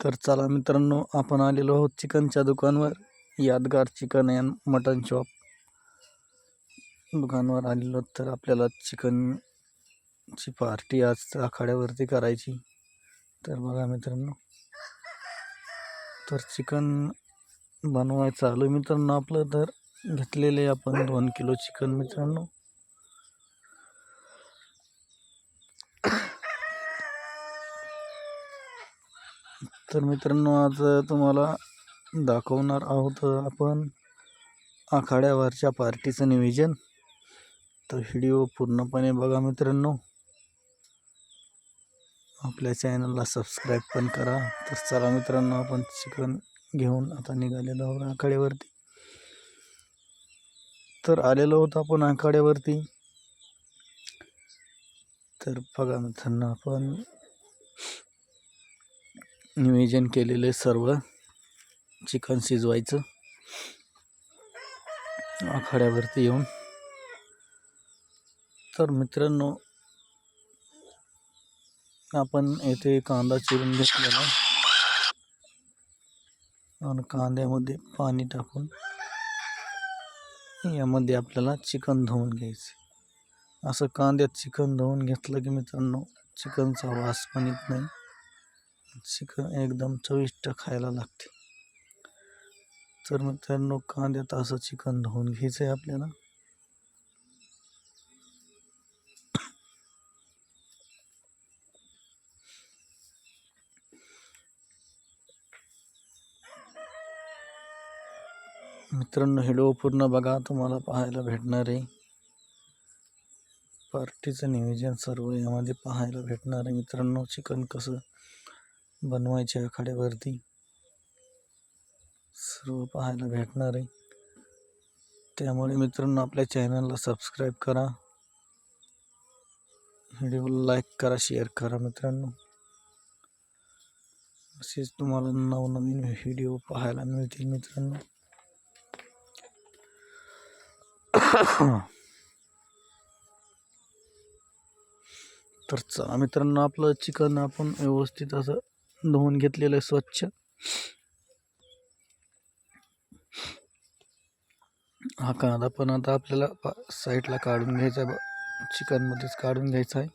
तर चला मित्रांनो आपण आलेलो आहोत चिकनच्या दुकानवर. Yadgar chicken and mutton shop. दुकानवर आलेलो तर आपल्याला चिकनची पार्टी आज आखाड्यावरती करायची. तर बघा मित्रांनो तर चिकन बनवायचं आलं मित्रांनो आपलं. तर घेतलेले आपण दोन किलो चिकन मित्रांनो. तर मित्रांनो आज तुम्हाला दाखवणार आहोत आपण आखाड्यावरच्या पार्टीचं नियोजन. तर व्हिडिओ पूर्णपणे बघा मित्रांनो. आपल्या चॅनलला सबस्क्राईब पण करा. तर चला मित्रांनो आपण चिकन घेऊन आता निघालेलो आहोत आखाड्यावरती. तर आलेलो होतो आपण आखाड्यावरती. तर बघा मित्रांनो आपण नियोजन केलेले सर्व चिकन शिजवायचं. आखाड्यावरती येऊन. तर मित्रांनो आपण येथे कांदा चिरून घेतलेला आणि कांद्यामध्ये पाणी टाकून यामध्ये आपल्याला चिकन धुवून घ्यायचे असं कांद्यात चिकन धुवून घेतलं की मित्रांनो चिकनचा वास पण येत नाही. चिकन एकदम चविष्ट खायला लागते. तर मित्रांनो कांद्यात असं चिकन धुवून घ्यायचं आहे आपल्याला. मित्रांनो व्हिडिओ पूर्ण बघा तुम्हाला पाहायला भेटणार आहे. पार्टीचं नियोजन सर्व यामध्ये पाहायला भेटणार आहे. मित्रांनो चिकन कसं बनवायचे आखाड्यावरती. सर्व पाहायला भेटणार आहे. त्यामुळे मित्रांनो आपल्या चॅनलला सबस्क्राईब करा. व्हिडिओला लाईक करा शेअर करा मित्रांनो. असेच तुम्हाला नवनवीन व्हिडिओ पाहायला मिळतील मित्रांनो. तर चला मित्रांनो आपलं चिकन आपण व्यवस्थित असं धुवून घेतलेलं आहे स्वच्छ. हा कांदा पण आता आपल्याला पा- साईडला काढून घ्यायचा आहे चिकनमध्येच काढून घ्यायचा आहे.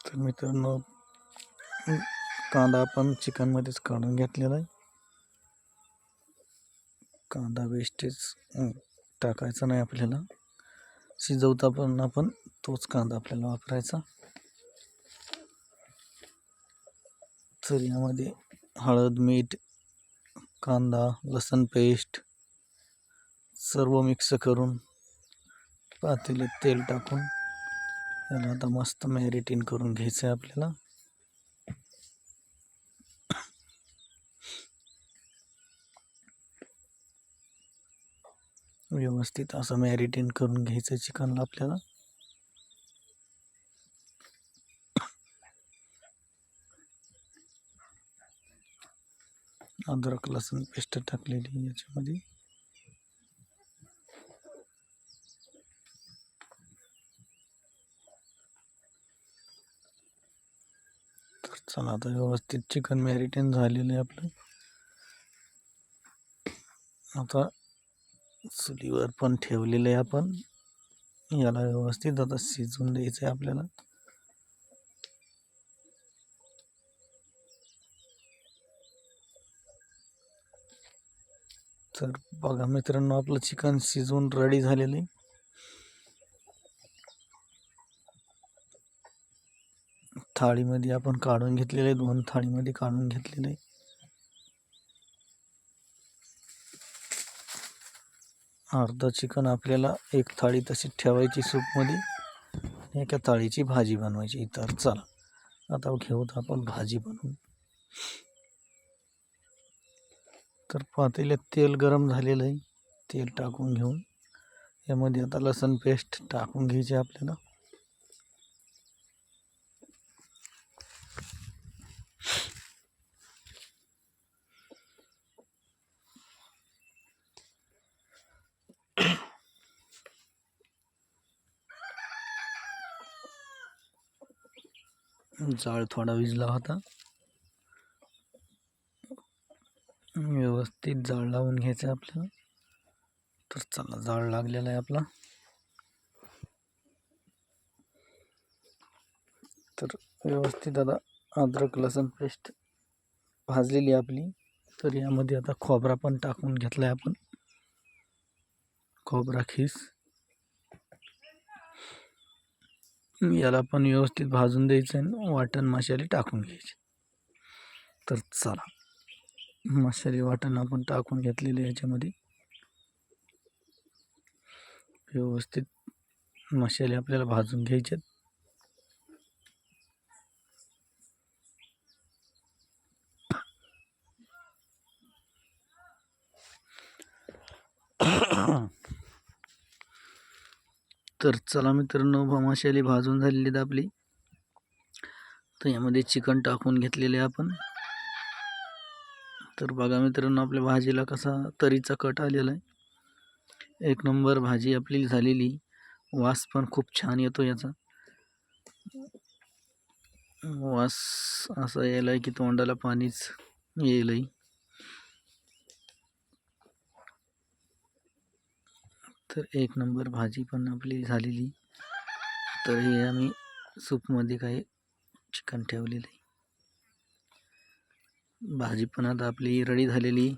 तर मित्रांनो कांदा आपण चिकनमध्येच काढून घेतलेला आहे. कांदा वेस्टेज टाकायचा नाही आपल्याला. शिजवता पण आपण तोच कांदा आपल्याला वापरायचा. तर यामध्ये हळद मीठ कांदा लसण पेस्ट सर्व मिक्स करून पातेले तेल टाकून याला आता मस्त मॅरिटिन करून घ्यायचं आहे आपल्याला. व्यवस्थित असं मॅरिटेन करून घ्यायचं चिकनला आपल्याला. अद्रक लसूण पेस्ट टाकलेली याच्यामध्ये. तर चला आता व्यवस्थित चिकन मॅरिटेन झालेलं आहे आपलं. आता चुलीवर पण ठेवलेलं आहे आपण. याला व्यवस्थित आता शिजवून द्यायचं आहे आपल्याला. तर बघा मित्रांनो आपलं चिकन शिजवून रेडी झालेलं. आहे थाळीमध्ये आपण काढून घेतलेले दोन थाळीमध्ये काढून घेतलेले. अर्धा चिकन आपल्याला एक थाळी तशी ठेवायची सूपमध्ये. एका थाळीची भाजी बनवायची. तर चला. आता घेऊत आपण भाजी बनवून. तर पातेल्यात तेल गरम झालेलं आहे. तेल टाकून घेऊन. यामध्ये आता लसण पेस्ट टाकून घ्यायची आपल्याला. जाळ थोडा विजला होता. व्यवस्थित जाळ लावून घ्यायचं आहे आपल्याला. तर चला जाळ लागलेला आहे आपला. तर व्यवस्थित आता अद्रक लसूण पेस्ट भाजलेली आहे आपली. तर यामध्ये आता खोबरा पण टाकून घेतला आहे आपण. खोबरा खीस. याला पण व्यवस्थित भाजून द्यायचं आहे वाटण मसाले टाकून घ्यायचे. तर चला मसाले वाटण आपण टाकून घेतलेले याच्यामध्ये. व्यवस्थित मसाले आपल्याला भाजून घ्यायचे तर चला मित्रांनो भमाशाली भाजून झालेली आहेत आपली. तर यामध्ये चिकन टाकून घेतलेले आपण. तर बघा मित्रांनो आपल्या भाजीला कसा तरीचा कट आलेला आहे. एक नंबर भाजी आपली झालेली. वास पण खूप छान येतो याचा. वास असा यायला की तोंडाला पाणीच येईल तर एक नंबर भाजी पण आपली झालेली. तर हे आम्ही सूपमध्ये काही चिकन ठेवलेलं. आहे भाजी पण आता आपली रडी झालेली.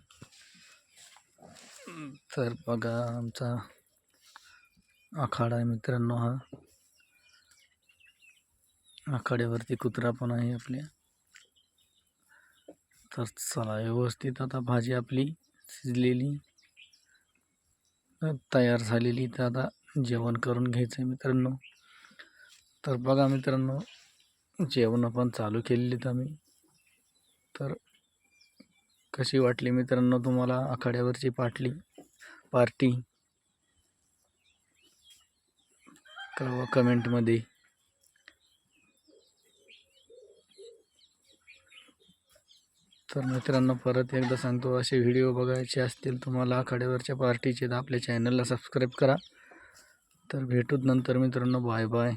तर बघा आमचा आखाडा आहे मित्रांनो हा. आखाड्यावरती कुत्रा पण आहे आपल्या. तर चला व्यवस्थित आता भाजी आपली शिजलेली. तयार झालेली तर आता जेवण करून घ्यायचं आहे मित्रांनो. तर बघा मित्रांनो जेवण पण चालू केलेलीत आम्ही. तर कशी वाटली मित्रांनो तुम्हाला आखाड्यावरची पाटली पार्टी? कळवा कमेंटमध्ये तर मित्रांनो परत एकदा सांगतो असे व्हिडिओ बघायचे असतील तुम्हाला आखाड्यावरच्या पार्टीचे तर आपल्या चॅनलला सबस्क्राईब करा. तर भेटूत नंतर मित्रांनो बाय बाय